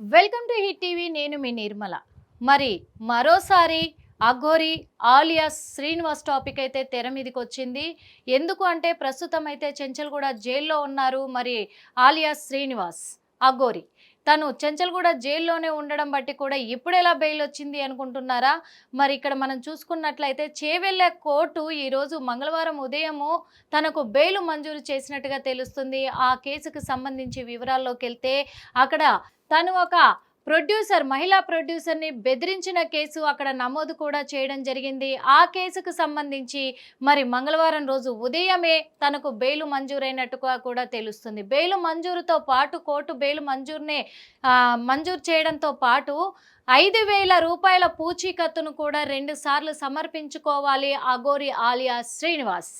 Welcome to hit TV నేను మీ నిర్మల. మరి మరోసారి అఘోరి ఆలియాస్ శ్రీనివాస్ టాపిక్ అయితే తెర మీదకి వచ్చింది ఎందుకు అంటే ప్రస్తుతం అయితే చెంచల్గూడ జైల్లో ఉన్నారు మరి ఆలియాస్ శ్రీనివాస్ అఘోరి. తను చెంచల్గూడ జైల్లోనే ఉండడం బట్టి కూడా ఇప్పుడు ఎలా బెయిల్ వచ్చింది అనుకుంటున్నారా? మరి ఇక్కడ మనం చూసుకున్నట్లయితే చేవెళ్ళ కోర్టు ఈరోజు మంగళవారం ఉదయము తనకు బెయిల్ మంజూరు చేసినట్టుగా తెలుస్తుంది. ఆ కేసుకు సంబంధించి వివరాల్లోకి వెళ్తే అక్కడ తను ఒక ప్రొడ్యూసర్ మహిళా ప్రొడ్యూసర్ని బెదిరించిన కేసు అక్కడ నమోదు కూడా చేయడం జరిగింది. ఆ కేసుకు సంబంధించి మరి మంగళవారం రోజు ఉదయమే తనకు బెయిల్ మంజూరైనట్టుగా కూడా తెలుస్తుంది. బెయిల్ మంజూరుతో పాటు కోర్టు బెయిల్ మంజూరునే మంజూరు చేయడంతో పాటు ఐదు వేల రూపాయల పూచీకత్తును కూడా రెండు సార్లు సమర్పించుకోవాలి. అగోరి ఆలియా శ్రీనివాస్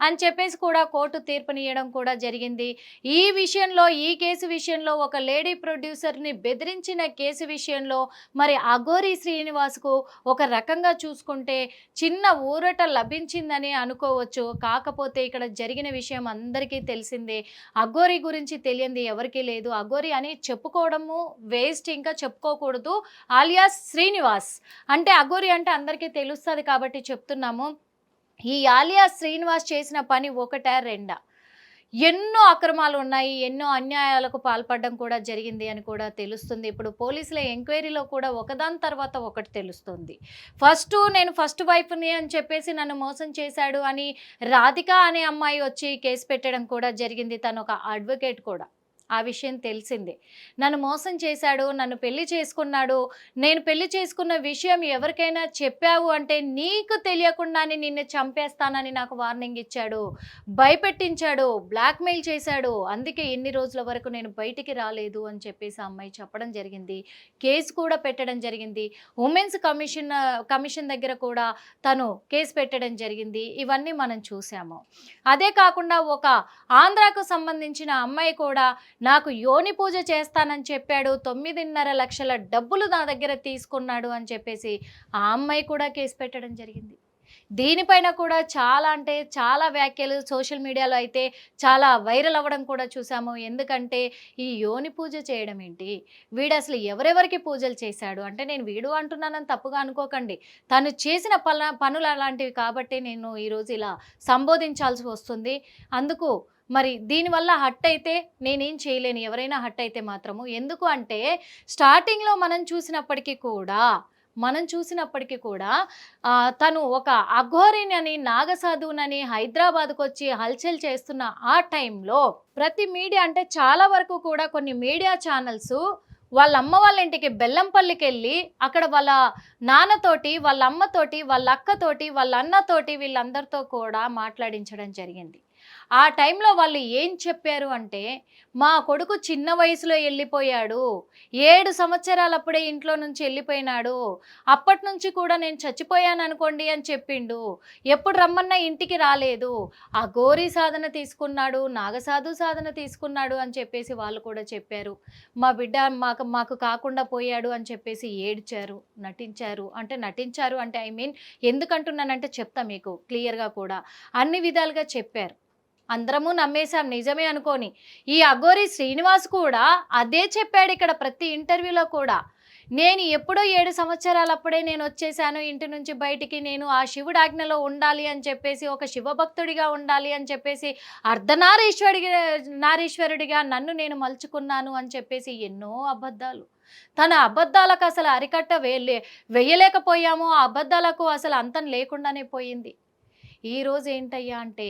అని చెప్పేసి కూడా కోర్టు తీర్పునియడం కూడా జరిగింది. ఈ విషయంలో ఈ కేసు విషయంలో ఒక లేడీ ప్రొడ్యూసర్ని బెదిరించిన కేసు విషయంలో మరి అఘోరి శ్రీనివాస్కు ఒక రకంగా చూసుకుంటే చిన్న ఊరట లభించిందని అనుకోవచ్చు. కాకపోతే ఇక్కడ జరిగిన విషయం అందరికీ తెలిసిందే. అఘోరి గురించి తెలియంది ఎవరికీ లేదు. అఘోరి అని చెప్పుకోవడము వేస్ట్ ఇంకా చెప్పుకోకూడదు. ఆలియాస్ శ్రీనివాస్. అంటే అఘోరి అంటే అందరికీ తెలుస్తుంది కాబట్టి చెప్తున్నాము. ఈ ఆలియా శ్రీనివాస్ చేసిన పని ఒకటా రెండా? ఎన్నో అక్రమాలు ఉన్నాయి ఎన్నో అన్యాయాలకు పాల్పడడం కూడా జరిగింది అని కూడా తెలుస్తుంది. ఇప్పుడు పోలీసుల ఎంక్వైరీలో కూడా ఒకదాని తర్వాత ఒకటి తెలుస్తుంది. ఫస్ట్ నేను ఫస్ట్ వైఫ్ని అని చెప్పేసి నన్ను మోసం చేశాడు అని రాధిక అనే అమ్మాయి వచ్చి కేసు పెట్టడం కూడా జరిగింది. తను ఒక అడ్వకేట్ కూడా. ఆ విషయం తెలిసిందే. నన్ను మోసం చేశాడు నన్ను పెళ్ళి చేసుకున్నాడు నేను పెళ్ళి చేసుకున్న విషయం ఎవరికైనా చెప్పావు అంటే నీకు తెలియకుండానే నిన్ను చంపేస్తానని నాకు వార్నింగ్ ఇచ్చాడు భయపెట్టించాడు బ్లాక్మెయిల్ చేశాడు. అందుకే ఎన్ని రోజుల వరకు నేను బయటికి రాలేదు అని చెప్పేసి ఆ అమ్మాయి చెప్పడం జరిగింది. కేసు కూడా పెట్టడం జరిగింది. ఉమెన్స్ కమిషన్ కమిషన్ దగ్గర కూడా తను కేసు పెట్టడం జరిగింది. ఇవన్నీ మనం చూసాము. అదే కాకుండా ఒక ఆంధ్రాకు సంబంధించిన అమ్మాయి కూడా నాకు యోని పూజ చేస్తానని చెప్పాడు తొమ్మిదిన్నర లక్షల డబ్బులు నా దగ్గర తీసుకున్నాడు అని చెప్పేసి ఆ అమ్మాయి కూడా కేసు పెట్టడం జరిగింది. దీనిపైన కూడా చాలా అంటే చాలా వ్యాఖ్యలు సోషల్ మీడియాలో అయితే చాలా వైరల్ అవ్వడం కూడా చూసాము. ఎందుకంటే ఈ యోని పూజ చేయడం ఏంటి? వీడు అసలు ఎవరెవరికి పూజలు చేశాడు? అంటే నేను వీడు అంటున్నానని తప్పుగా అనుకోకండి. తను చేసిన పల పనులు అలాంటివి కాబట్టి నేను ఈరోజు ఇలా సంబోధించాల్సి వస్తుంది. అందుకు మరి దీనివల్ల హట్ అయితే నేనేం చేయలేను. ఎవరైనా హట్ అయితే మాత్రము. ఎందుకు అంటే స్టార్టింగ్లో మనం చూసినప్పటికీ కూడా మనం చూసినప్పటికీ కూడా తను ఒక అఘోరిని నాగసాధువునని హైదరాబాద్కు వచ్చి హల్చల్ చేస్తున్న ఆ టైంలో ప్రతి మీడియా అంటే చాలా వరకు కూడా కొన్ని మీడియా ఛానల్స్ వాళ్ళ అమ్మ వాళ్ళ ఇంటికి బెల్లంపల్లికి వెళ్ళి అక్కడ వాళ్ళ నాన్నతోటి వాళ్ళ అమ్మతోటి వాళ్ళ అక్కతోటి వాళ్ళ అన్నతోటి వీళ్ళందరితో కూడా మాట్లాడించడం జరిగింది. ఆ టైంలో వాళ్ళు ఏం చెప్పారు అంటే మా కొడుకు చిన్న వయసులో వెళ్ళిపోయాడు ఏడు సంవత్సరాలప్పుడే ఇంట్లో నుంచి వెళ్ళిపోయినాడు అప్పటి నుంచి కూడా నేను చచ్చిపోయాను అనుకోండి అని చెప్పిండు. ఎప్పుడు రమ్మన్నా ఇంటికి రాలేదు. ఆ గోరీ సాధన తీసుకున్నాడు నాగసాధు సాధన తీసుకున్నాడు అని చెప్పేసి వాళ్ళు కూడా చెప్పారు. మా బిడ్డ మాకు మాకు కాకుండా పోయాడు అని చెప్పేసి ఏడ్చారు నటించారు. అంటే నటించారు అంటే ఐ మీన్ ఎందుకంటున్నానంటే చెప్తా మీకు క్లియర్గా కూడా. అన్ని విధాలుగా చెప్పారు. అందరము నమ్మేశాం నిజమే అనుకోని. ఈ అఘోరి శ్రీనివాస్ కూడా అదే చెప్పాడు ఇక్కడ ప్రతి ఇంటర్వ్యూలో కూడా. నేను ఎప్పుడో ఏడు సంవత్సరాలప్పుడే నేను వచ్చేసాను ఇంటి నుంచి బయటికి నేను ఆ శివుడు ఆజ్ఞలో ఉండాలి అని చెప్పేసి ఒక శివభక్తుడిగా ఉండాలి అని చెప్పేసి అర్ధనారీశ్వరుడిగా నారీశ్వరుడిగా నన్ను నేను మలుచుకున్నాను అని చెప్పేసి ఎన్నో అబద్ధాలు. తన అబద్ధాలకు అసలు అరికట్ట వేయలే వేయలేకపోయాము ఆ అబద్ధాలకు అసలు అంతం లేకుండానే పోయింది. ఈరోజు ఏంటయ్యా అంటే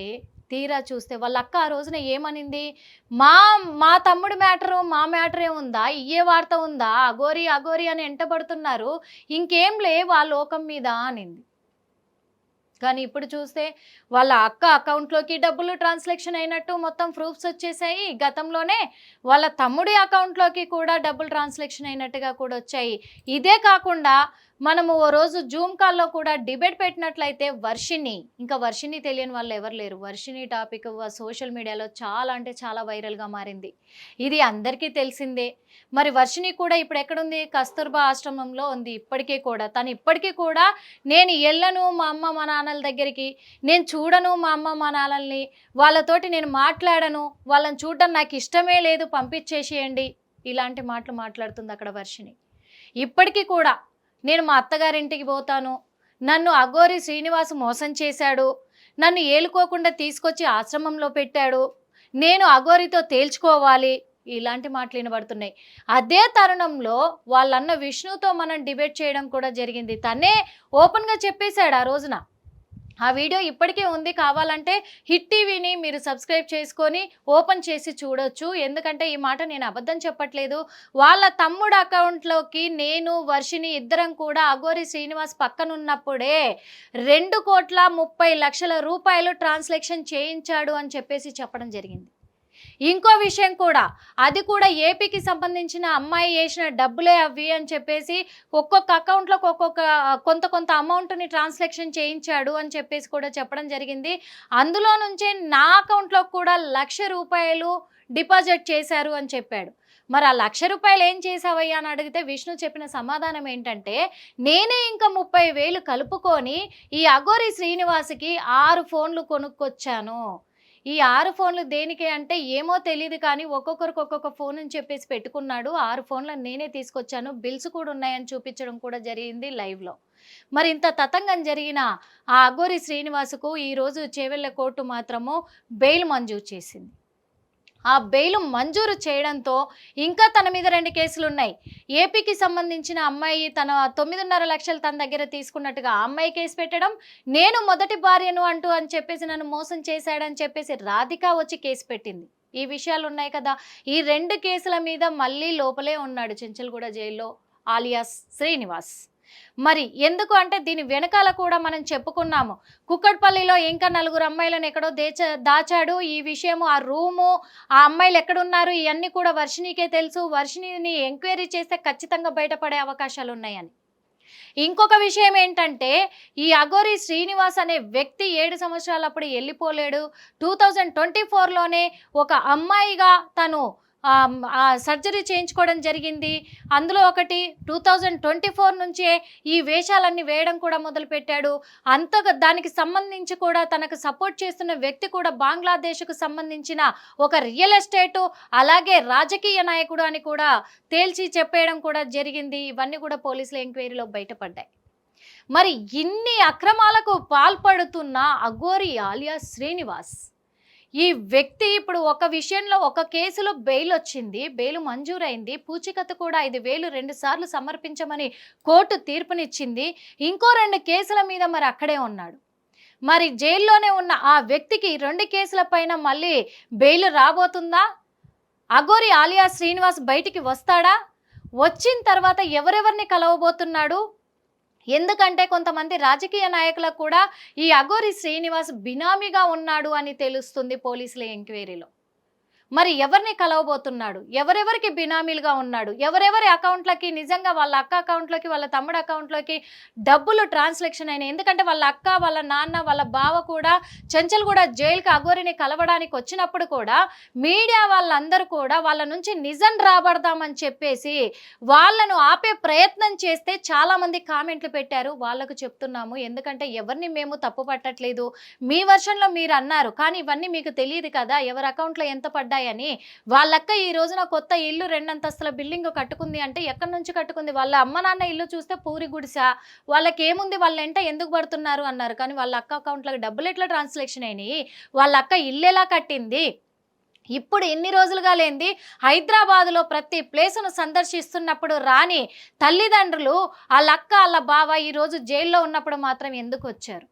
తీరా చూస్తే వాళ్ళ అక్క ఆ రోజున ఏమనింది? మా మా తమ్ముడు మ్యాటరు మా మ్యాటరే ఉందా? ఇయ్యే వార్త ఉందా? అగోరి అగోరి అని ఎంటబడుతున్నారు. ఇంకేం లేవు ఆ లోకం మీద అనింది. కానీ ఇప్పుడు చూస్తే వాళ్ళ అక్క అకౌంట్లోకి డబ్బులు ట్రాన్స్లేషన్ అయినట్టు మొత్తం ప్రూఫ్స్ వచ్చేసాయి. గతంలోనే వాళ్ళ తమ్ముడి అకౌంట్లోకి కూడా డబ్బులు ట్రాన్స్లేషన్ అయినట్టుగా కూడా వచ్చాయి. ఇదే కాకుండా మనము ఓ రోజు జూమ్ కాల్లో కూడా డిబేట్ పెట్టినట్లయితే వర్షిని ఇంకా వర్షిని తెలియని వాళ్ళు ఎవరు లేరు. వర్షిని టాపిక్ సోషల్ మీడియాలో చాలా అంటే చాలా వైరల్గా మారింది. ఇది అందరికీ తెలిసిందే. మరి వర్షిని కూడా ఇప్పుడు ఎక్కడుంది కస్తూర్బా ఆశ్రమంలో ఉంది ఇప్పటికీ కూడా. తను ఇప్పటికీ కూడా నేను వెళ్ళను మా అమ్మ మా నాన్నల దగ్గరికి. నేను చూడను మా అమ్మ మా నాన్నల్ని. వాళ్ళతోటి నేను మాట్లాడను. వాళ్ళని చూడడం నాకు ఇష్టమే లేదు. పంపించేసేయండి. ఇలాంటి మాటలు మాట్లాడుతుంది అక్కడ వర్షిని ఇప్పటికీ కూడా నేను మా అత్తగారింటికి పోతాను. నన్ను అఘోరి శ్రీనివాస్ మోసం చేశాడు. నన్ను ఏలుకోకుండా తీసుకొచ్చి ఆశ్రమంలో పెట్టాడు. నేను అఘోరితో తేల్చుకోవాలి. ఇలాంటి మాటలు వినబడుతున్నాయి. అదే తరుణంలో వాళ్ళన్న విష్ణుతో మనం డిబేట్ చేయడం కూడా జరిగింది. తనే ఓపెన్గా చెప్పేశాడు ఆ రోజున. ఆ వీడియో ఇప్పటికే ఉంది కావాలంటే హిట్ టీవీని మీరు సబ్స్క్రైబ్ చేసుకొని ఓపెన్ చేసి చూడొచ్చు. ఎందుకంటే ఈ మాట నేను అబద్ధం చెప్పట్లేదు. వాళ్ళ తమ్ముడు అకౌంట్లోకి నేను వర్షిని ఇద్దరం కూడా అగోరి శ్రీనివాస్ పక్కనున్నప్పుడే రెండు కోట్ల ముప్పై లక్షల రూపాయలు ట్రాన్స్లేషన్ చేయించాడు అని చెప్పేసి చెప్పడం జరిగింది. ఇంకో విషయం కూడా అది కూడా ఏపీకి సంబంధించిన అమ్మాయి వేసిన డబ్బులే అవి అని చెప్పేసి ఒక్కొక్క అకౌంట్లోకి ఒక్కొక్క కొంత కొంత అమౌంట్ని ట్రాన్సాక్షన్ చేయించాడు అని చెప్పేసి కూడా చెప్పడం జరిగింది. అందులో నుంచే నా అకౌంట్లోకి కూడా లక్ష రూపాయలు డిపాజిట్ చేశారు అని చెప్పాడు. మరి ఆ లక్ష రూపాయలు ఏం చేసావయ్యా అని అడిగితే విష్ణు చెప్పిన సమాధానం ఏంటంటే నేనే ఇంకా ముప్పై వేలు కలుపుకొని ఈ అఘోరి శ్రీనివాస్కి ఆరు ఫోన్లు కొనుక్కొచ్చాను. ఈ ఆరు ఫోన్లు దేనికి అంటే ఏమో తెలియదు కానీ ఒక్కొక్కరికి ఒక్కొక్క ఫోన్ అని చెప్పేసి పెట్టుకున్నాడు. ఆరు ఫోన్లను నేనే తీసుకొచ్చాను. బిల్స్ కూడా ఉన్నాయని చూపించడం కూడా జరిగింది లైవ్లో. మరి ఇంత తతంగం జరిగిన ఆ అఘోరి శ్రీనివాసుకు ఈరోజు చేవెళ్ళ కోర్టు మాత్రము బెయిల్ మంజూరు చేసింది. ఆ బెయిల్ మంజూరు చేయడంతో ఇంకా తన మీద రెండు కేసులు ఉన్నాయి ఏపీకి సంబంధించిన అమ్మాయి తన తొమ్మిదిన్నర లక్షలు తన దగ్గర తీసుకున్నట్టుగా ఆ అమ్మాయి కేసు పెట్టడం నేను మొదటి భార్యను అంటూ అని చెప్పేసి నన్ను మోసం చేశాడని చెప్పేసి రాధిక వచ్చి కేసు పెట్టింది. ఈ విషయాలు ఉన్నాయి కదా ఈ రెండు కేసుల మీద మళ్ళీ లోపలే ఉన్నాడు చెంచల్గూడ జైల్లో ఆలియాస్ శ్రీనివాస్. మరి ఎందుకు అంటే దీని వెనకాల కూడా మనం చెప్పుకున్నాము. కుక్కట్పల్లిలో ఇంకా నలుగురు అమ్మాయిలను ఎక్కడో దేచ దాచాడు. ఈ విషయము ఆ రూము ఆ అమ్మాయిలు ఎక్కడున్నారు ఇవన్నీ కూడా వర్షిణికే తెలుసు. వర్షిణిని ఎంక్వైరీ చేస్తే ఖచ్చితంగా బయటపడే అవకాశాలు ఉన్నాయని ఇంకొక విషయం ఏంటంటే ఈ అఘోరి శ్రీనివాస్ అనే వ్యక్తి ఏడు సంవత్సరాలప్పుడు వెళ్ళిపోలేడు టూ థౌజండ్ ట్వంటీ ఫోర్లోనే ఒక అమ్మాయిగా తను సర్జరీ చేయించుకోవడం జరిగింది. అందులో ఒకటి టూ థౌజండ్ ట్వంటీ ఫోర్ నుంచే ఈ వేషాలన్నీ వేయడం కూడా మొదలుపెట్టాడు. అంతగా దానికి సంబంధించి కూడా తనకు సపోర్ట్ చేస్తున్న వ్యక్తి కూడా బంగ్లాదేశ్కు సంబంధించిన ఒక రియల్ ఎస్టేటు అలాగే రాజకీయ నాయకుడు అని కూడా తేల్చి చెప్పేయడం కూడా జరిగింది. ఇవన్నీ కూడా పోలీసుల ఎంక్వైరీలో బయటపడ్డాయి. మరి ఇన్ని అక్రమాలకు పాల్పడుతున్న అఘోరి ఆలియా శ్రీనివాస్ ఈ వ్యక్తి ఇప్పుడు ఒక విషయంలో ఒక కేసులో బెయిల్ వచ్చింది బెయిల్ మంజూరైంది పూచికత్తు కూడా ఐదు వేలు రెండు సార్లు సమర్పించమని కోర్టు తీర్పునిచ్చింది. ఇంకో రెండు కేసుల మీద మరి అక్కడే ఉన్నాడు. మరి జైల్లోనే ఉన్న ఆ వ్యక్తికి రెండు కేసుల పైన మళ్ళీ బెయిల్ రాబోతుందా? అఘోరి ఆలియా శ్రీనివాస్ బయటికి వస్తాడా? వచ్చిన తర్వాత ఎవరెవరిని కలవబోతున్నాడు? ఎందుకంటే కొంతమంది రాజకీయ నాయకులకు కూడా ఈ అఘోరి శ్రీనివాస్ బినామీగా ఉన్నాడు అని తెలుస్తుంది పోలీసుల ఎంక్వైరీలో. మరి ఎవరిని కలవబోతున్నాడు? ఎవరెవరికి బినామీలుగా ఉన్నాడు? ఎవరెవరి అకౌంట్లకి నిజంగా వాళ్ళ అక్క అకౌంట్లోకి వాళ్ళ తమ్ముడు అకౌంట్లోకి డబ్బులు ట్రాన్స్లేషన్ అయినాయి? ఎందుకంటే వాళ్ళ అక్క వాళ్ళ నాన్న వాళ్ళ బావ కూడా చెంచల్ కూడా జైలుకి అఘోరిని కలవడానికి వచ్చినప్పుడు కూడా మీడియా వాళ్ళందరూ కూడా వాళ్ళ నుంచి నిజం రాబడదామని చెప్పేసి వాళ్ళను ఆపే ప్రయత్నం చేస్తే చాలామంది కామెంట్లు పెట్టారు. వాళ్ళకు చెప్తున్నాము ఎందుకంటే ఎవరిని మేము తప్పు పట్టట్లేదు మీ వర్షన్లో మీరు అన్నారు కానీ ఇవన్నీ మీకు తెలియదు కదా? ఎవరి అకౌంట్లో ఎంత పడ్డాయని. వాళ్ళక్క ఈ రోజున కొత్త ఇల్లు రెండంతస్తుల బిల్డింగ్ కట్టుకుంది అంటే ఎక్కడి నుంచి కట్టుకుంది? వాళ్ళ అమ్మ నాన్న ఇల్లు చూస్తే పూరి గుడిసా. వాళ్ళకి ఏముంది వాళ్ళ ఎంట ఎందుకు పడుతున్నారు? అన్నారు. కానీ వాళ్ళ అక్క అకౌంట్లోకి డబ్బులు ఎట్లా ట్రాన్స్లేషన్ అయినాయి? వాళ్ళ అక్క ఇల్లు ఎలా కట్టింది? ఇప్పుడు ఎన్ని రోజులుగా లేనిది హైదరాబాదులో ప్రతి ప్లేసును సందర్శిస్తున్నప్పుడు రాని తల్లిదండ్రులు వాళ్ళ అక్క వాళ్ళ బావ ఈరోజు జైల్లో ఉన్నప్పుడు మాత్రం ఎందుకు వచ్చారు?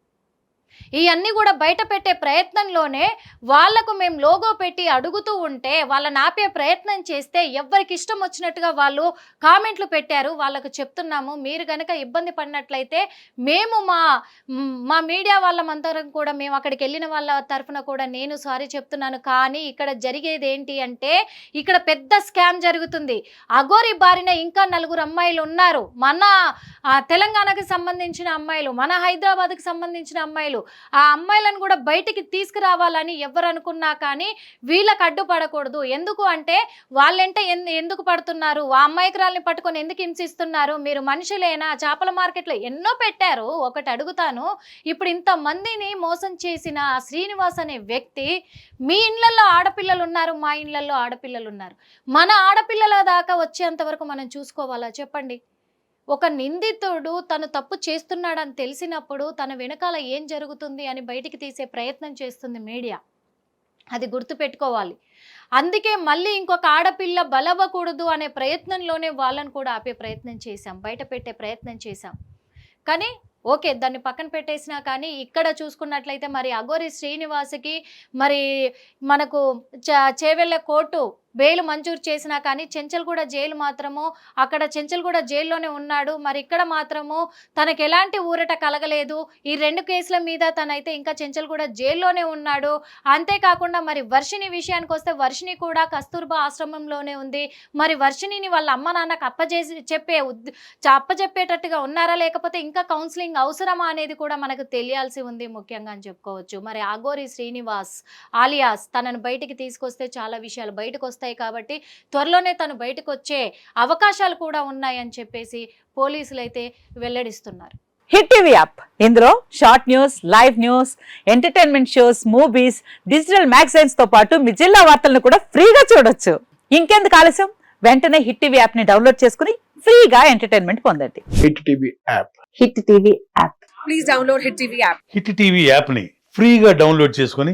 ఇవన్నీ కూడా బయట పెట్టే ప్రయత్నంలోనే వాళ్ళకు మేము లోగో పెట్టి అడుగుతూ ఉంటే వాళ్ళని ఆపే ప్రయత్నం చేస్తే ఎవరికి ఇష్టం వచ్చినట్టుగా వాళ్ళు కామెంట్లు పెట్టారు. వాళ్ళకు చెప్తున్నాము మీరు కనుక ఇబ్బంది పడినట్లయితే మేము మా మా మీడియా వాళ్ళమందరం కూడా మేము అక్కడికి వెళ్ళిన వాళ్ళ తరఫున కూడా నేను సారీ చెప్తున్నాను. కానీ ఇక్కడ జరిగేది ఏంటి అంటే ఇక్కడ పెద్ద స్కామ్ జరుగుతుంది. అఘోరి బారిన ఇంకా నలుగురు అమ్మాయిలు ఉన్నారు. మన తెలంగాణకు సంబంధించిన అమ్మాయిలు మన హైదరాబాద్కి సంబంధించిన అమ్మాయిలు ఆ అమ్మాయిలను కూడా బయటికి తీసుకురావాలని ఎవరు అనుకున్నా కానీ వీళ్ళకి అడ్డుపడకూడదు. ఎందుకు అంటే వాళ్ళంటే ఎందు ఎందుకు పడుతున్నారు? ఆ అమ్మాయికురాల్ని పట్టుకొని ఎందుకు హింసిస్తున్నారు? మీరు మనుషులేనా? చేపల మార్కెట్లో ఎన్నో పెట్టారు. ఒకటి అడుగుతాను. ఇప్పుడు ఇంతమందిని మోసం చేసిన ఆ శ్రీనివాస్ అనే వ్యక్తి మీ ఇళ్ళల్లో ఆడపిల్లలు ఉన్నారు మా ఇళ్ళల్లో ఆడపిల్లలు ఉన్నారు మన ఆడపిల్లల దాకా వచ్చేంత వరకు మనం చూసుకోవాలా? చెప్పండి. ఒక నిందితుడు తను తప్పు చేస్తున్నాడని తెలిసినప్పుడు తన వెనకాల ఏం జరుగుతుంది అని బయటికి తీసే ప్రయత్నం చేస్తుంది మీడియా. అది గుర్తుపెట్టుకోవాలి. అందుకే మళ్ళీ ఇంకొక ఆడపిల్ల బలవ్వకూడదు అనే ప్రయత్నంలోనే వాళ్ళని కూడా ఆపే ప్రయత్నం చేశాం బయట పెట్టే ప్రయత్నం చేశాం. కానీ ఓకే దాన్ని పక్కన పెట్టేసినా కానీ ఇక్కడ చూసుకున్నట్లయితే మరి అగోరి శ్రీనివాస్కి మరి మనకు చ చేవెళ్ళ కోర్టు బెయిల్ మంజూరు చేసినా కానీ చెంచల్గూడ జైలు మాత్రము అక్కడ చెంచల్గూడ జైల్లోనే ఉన్నాడు. మరి ఇక్కడ మాత్రము తనకు ఎలాంటి ఊరట కలగలేదు. ఈ రెండు కేసుల మీద తనైతే ఇంకా చెంచల్గూడ జైల్లోనే ఉన్నాడు. అంతేకాకుండా మరి వర్షిని విషయానికి వస్తే వర్షిని కూడా కస్తూర్బా ఆశ్రమంలోనే ఉంది. మరి వర్షిణిని వాళ్ళ అమ్మ నాన్నకు అప్పజేసి చెప్పే ఉద్- ఉన్నారా? లేకపోతే ఇంకా కౌన్సిలింగ్ అవసరమా అనేది కూడా మనకు తెలియాల్సి ఉంది ముఖ్యంగా అని చెప్పుకోవచ్చు. మరి ఆగోరి శ్రీనివాస్ ఆలియాస్ తనను బయటికి తీసుకొస్తే చాలా విషయాలు బయటకు వస్తాయి కాబట్టి త్వరలోనే తను బయటకు వచ్చే అవకాశాలు కూడా ఉన్నాయని చెప్పేసి పోలీసులు అయితే వెల్లడిస్తున్నారు. Hit TV app. ఇందులో short news live news entertainment shows movies digital మ్యాగజైన్స్తో పాటు మీ జిల్లా వార్తలను కూడా ఫ్రీగా చూడొచ్చు. ఇంకెందుకు ఆలస్యం? వెంటనే హిట్ టీవీ యాప్ని డౌన్లోడ్ చేసుకుని ఫ్రీగా ఎంటర్టైన్మెంట్ పొందండి. Hit TV app. Hit TV app. Please download Hit TV app. Hit TV యాప్ని ఫ్రీగా డౌన్లోడ్ చేసుకొని